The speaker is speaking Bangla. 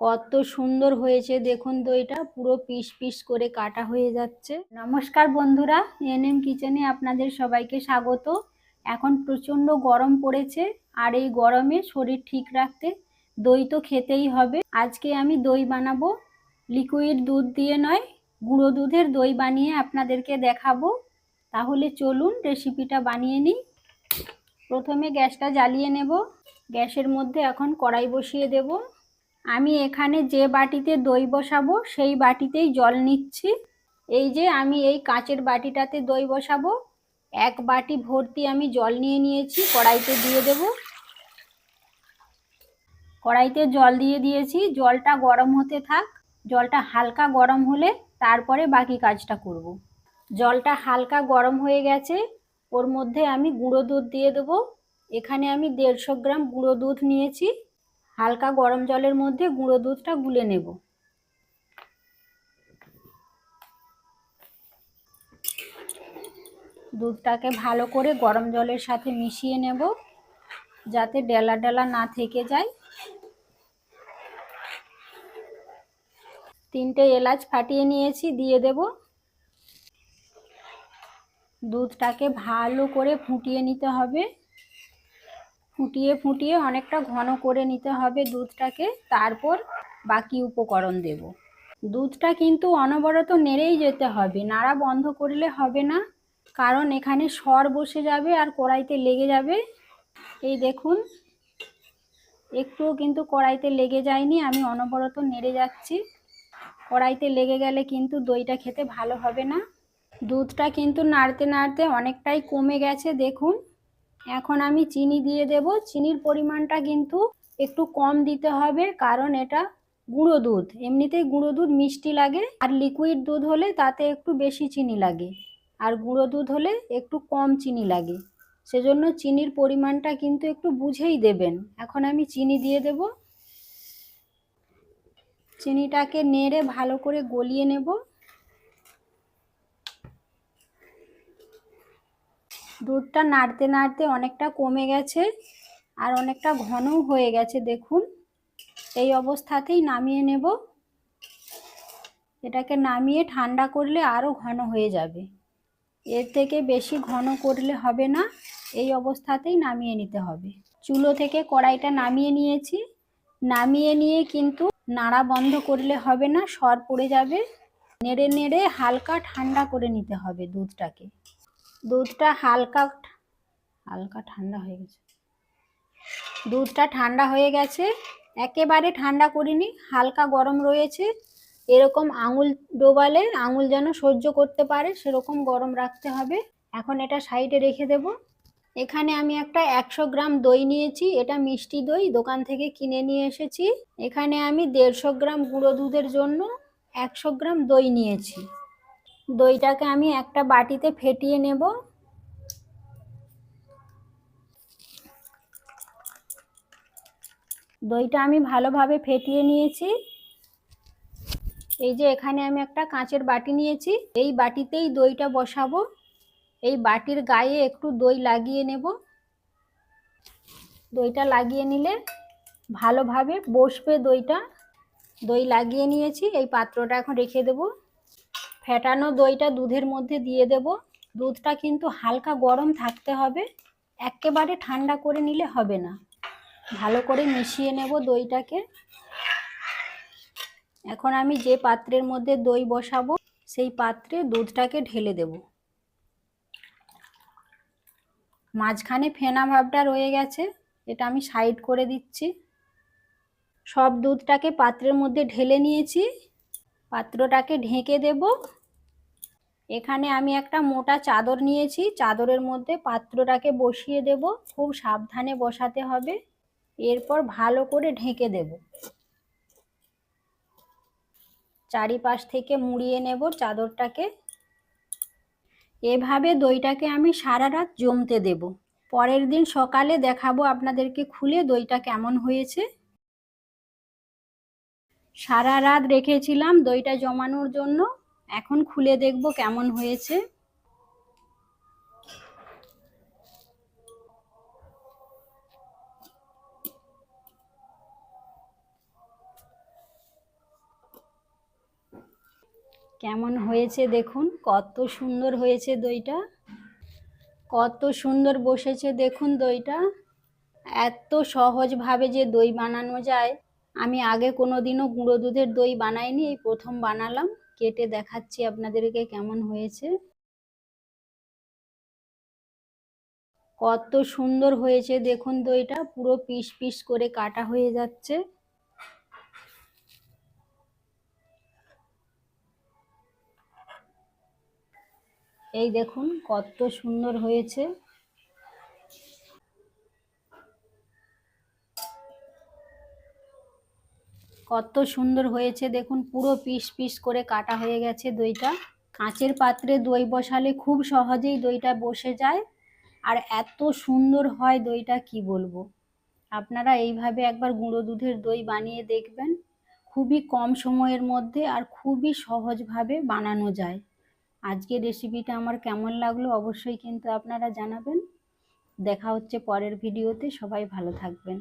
কত সুন্দর হয়েছে, দেখুন দইটা পুরো পিস পিস করে কাটা হয়ে যাচ্ছে। নমস্কার বন্ধুরা, এনএম কিচেনে আপনাদের সবাইকে স্বাগত। এখন প্রচণ্ড গরম পড়েছে, আর এই গরমে শরীর ঠিক রাখতে দই তো খেতেই হবে। আজকে আমি দই বানাবো। লিকুইড দুধ দিয়ে নয়, গুঁড়ো দুধের দই বানিয়ে আপনাদেরকে দেখাবো। তাহলে চলুন রেসিপিটা বানিয়ে নিই। প্রথমে গ্যাসটা জ্বালিয়ে নেব। গ্যাসের মধ্যে এখন কড়াই বসিয়ে দেব। আমি এখানে যে বাটিতে দই বসাবো, সেই বাটিতেই জল নিচ্ছি। এই যে আমি এই কাঁচের বাটিটাতে দই বসাবো। এক বাটি ভর্তি আমি জল নিয়ে নিয়েছি, কড়াইতে দিয়ে দেব। কড়াইতে জল দিয়ে দিয়েছি, জলটা গরম হতে থাক। জলটা হালকা গরম হলে তারপরে বাকি কাজটা করব। জলটা হালকা গরম হয়ে গেছে, ওর মধ্যে আমি গুঁড়ো দুধ দিয়ে দেবো। এখানে আমি দেড়শো গ্রাম গুঁড়ো দুধ নিয়েছি। হালকা গরম জলের মধ্যে গুঁড়ো দুধটা গুলে নেব। দুধটাকে ভালো করে গরম জলের সাথে মিশিয়ে নেব, যাতে ডেলা ডেলা না থেকে যায়। তিনটে এলাচ ফাটিয়ে নিয়েছি, দিয়ে দেব। দুধটাকে ভালো করে ফুটিয়ে নিতে হবে। ফুটিয়ে ফুটিয়ে অনেকটা ঘন করে নিতে হবে দুধটাকে, তারপর বাকি উপকরণ দেব। দুধটা কিন্তু অনবরত নেড়েই যেতে হবে, নাড়া বন্ধ করলে হবে না, কারণ এখানে সর বসে যাবে আর কড়াইতে লেগে যাবে। এই দেখুন, একটুও কিন্তু কড়াইতে লেগে যায়নি, আমি অনবরত নেড়ে যাচ্ছি। কড়াইতে লেগে গেলে কিন্তু দইটা খেতে ভালো হবে না। দুধটা কিন্তু নাড়তে নাড়তে অনেকটাই কমে গেছে, দেখুন। এখন আমি চিনি দিয়ে দেব। চিনির পরিমাণটা কিন্তু একটু কম দিতে হবে, কারণ এটা গুঁড়ো দুধ। এমনিতেই গুঁড়ো দুধ মিষ্টি লাগে, আর লিকুইড দুধ হলে তাতে একটু বেশি চিনি লাগে, আর গুঁড়ো দুধ হলে একটু কম চিনি লাগে। সেজন্য চিনির পরিমাণটা কিন্তু একটু বুঝেই দেবেন। এখন আমি চিনি দিয়ে দেব। চিনিটাকে নেড়ে ভালো করে গলিয়ে নেব। দুধটা নাড়তে নাড়তে অনেকটা কমে গেছে আর অনেকটা ঘনও হয়ে গেছে, দেখুন। এই অবস্থাতেই নামিয়ে নেব। এটাকে নামিয়ে ঠান্ডা করলে আরও ঘন হয়ে যাবে। এর থেকে বেশি ঘন করলে হবে না, এই অবস্থাতেই নামিয়ে নিতে হবে। চুলো থেকে কড়াইটা নামিয়ে নিয়েছি। নামিয়ে নিয়ে কিন্তু নাড়া বন্ধ করলে হবে না, সর পড়ে যাবে। নেড়ে নেড়ে হালকা ঠান্ডা করে নিতে হবে দুধটাকে। দুধটা হালকা হালকা ঠান্ডা হয়ে গেছে। দুধটা ঠান্ডা হয়ে গেছে। একেবারে ঠান্ডা করিনি, হালকা গরম রয়েছে। এরকম আঙুল ডোবালে আঙুল যেন সহ্য করতে পারে, সেরকম গরম রাখতে হবে। এখন এটা সাইডে রেখে দেব। এখানে আমি একটা একশো গ্রাম দই নিয়েছি। এটা মিষ্টি দই, দোকান থেকে কিনে নিয়ে এসেছি। এখানে আমি দেড়শো গ্রাম গুঁড়ো দুধের জন্য একশো গ্রাম দই নিয়েছি। দইটাকে আমি একটা বাটিতে ফেটিয়ে নেব। দইটা আমি ভালোভাবে ফেটিয়ে নিয়েছি। এই যে এখানে আমি একটা কাঁচের বাটি নিয়েছি। এই বাটিতেই দইটা বসাবো। এই বাটির গায়ে একটু দই লাগিয়ে নেব। দইটা লাগিয়ে নিলে ভালোভাবে বসবে দইটা। দই লাগিয়ে নিয়েছি। এই পাত্রটা এখন রেখে দেব। ফেটানো দইটা দুধের মধ্যে দিয়ে দেব। দুধটা কিন্তু হালকা গরম থাকতে হবে। একেবারে ঠান্ডা করে নিলে হবে না। ভালো করে মিশিয়ে নেব দইটাকে। এখন আমি যে পাত্রের মধ্যে দই বসাবো, সেই পাত্রে দুধটাকে ঢেলে দেব। মাঝখানে ফেনা ভাবটা রয়ে গেছে, এটা আমি সাইড করে দিচ্ছি। সব দুধটাকে পাত্রের মধ্যে ঢেলে নিয়েছি। পাত্রটাকে ঢেকে দেব। এখানে আমি একটা মোটা চাদর নিয়েছি। চাদরের মধ্যে পাত্রটাকে বসিয়ে দেব। খুব সাবধানে বসাতে হবে। এরপর ভালো করে ঢেকে দেব। চারিপাশ থেকে মুড়িয়ে নেব চাদরটাকে। এভাবে দইটাকে আমি সারা রাত জমতে দেব। পরের দিন সকালে দেখাবো আপনাদেরকে খুলে দইটা কেমন হয়েছে। সারা রাত রেখেছিলাম দইটা জমানোর জন্য। এখন খুলে দেখব কেমন হয়েছে। কেমন হয়েছে দেখুন, কত সুন্দর হয়েছে দইটা। কত সুন্দর বসেছে দেখুন দইটা। এত সহজভাবে যে দই বানানো যায়। আমি আগে কোনো দিনও গুঁড়ো দুধের দই বানাইনি, এই প্রথম বানালাম। কেটে দেখাচ্ছি আপনাদেরকে কেমন হয়েছে। কত সুন্দর হয়েছে, দেখুন দইটা পুরো পিস পিস করে কাটা হয়ে যাচ্ছে। এই দেখুন কত সুন্দর হয়েছে। কত সুন্দর হয়েছে। দেখুন, পুরো পিস পিস করে কাটা হয়ে গেছে দইটা। কাঁচের পাত্রে দই বসালে খুব সহজেই দইটা বসে যায়। আর এত সুন্দর হয় দইটা, কি বলব? আপনারা এইভাবে একবার গুঁড়ো দুধের দই বানিয়ে দেখবেন। খুবই কম সময়ের মধ্যে আর খুবই সহজভাবে বানানো যায়। আজকের রেসিপিটা আমার কেমন লাগল অবশ্যই কিন্তু আপনারা জানাবেন। দেখা হচ্ছে পরের ভিডিওতে। সবাই ভালো থাকবেন।